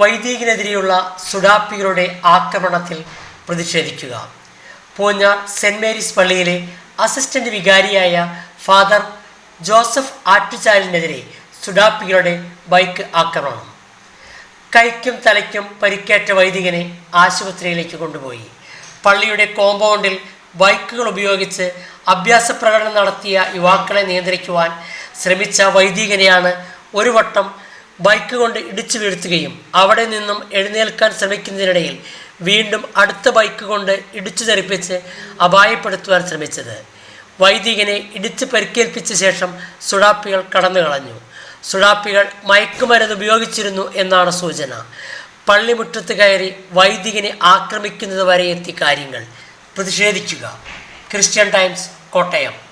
വൈദികനെതിരെയുള്ള സുഡാപ്പികളുടെ ആക്രമണത്തിൽ പ്രതിഷേധിക്കുക. പൂഞ്ഞാർ സെന്റ് മേരീസ് പള്ളിയിലെ അസിസ്റ്റന്റ് വികാരിയായ ഫാദർ ജോസഫ് ആറ്റുചാലിനെതിരെ സുഡാപ്പികളുടെ ബൈക്ക് ആക്രമണം. കൈക്കും തലയ്ക്കും പരിക്കേറ്റ വൈദികനെ ആശുപത്രിയിലേക്ക് കൊണ്ടുപോയി. പള്ളിയുടെ കോമ്പൗണ്ടിൽ ബൈക്കുകൾ ഉപയോഗിച്ച് അഭ്യാസ പ്രകടനം നടത്തിയ യുവാക്കളെ നിയന്ത്രിക്കുവാൻ ശ്രമിച്ച വൈദികനെയാണ് ഒരു വട്ടം ബൈക്ക് കൊണ്ട് ഇടിച്ചു വീഴ്ത്തുകയും അവിടെ നിന്നും എഴുന്നേൽക്കാൻ ശ്രമിക്കുന്നതിനിടയിൽ വീണ്ടും അടുത്ത ബൈക്ക് കൊണ്ട് ഇടിച്ചു തെറിപ്പിച്ച് അപായപ്പെടുത്തുവാൻ ശ്രമിച്ചത്. വൈദികനെ ഇടിച്ച് പരിക്കേൽപ്പിച്ച ശേഷം സുഡാപ്പികൾ കടന്നു കളഞ്ഞു. സുഡാപ്പികൾ മയക്കുമരുന്ന് ഉപയോഗിച്ചിരുന്നു എന്നാണ് സൂചന. പള്ളിമുറ്റത്ത് കയറി വൈദികനെ ആക്രമിക്കുന്നത് വരെ എത്തി കാര്യങ്ങൾ. പ്രതിഷേധിക്കുക. Christian Times Kottayam.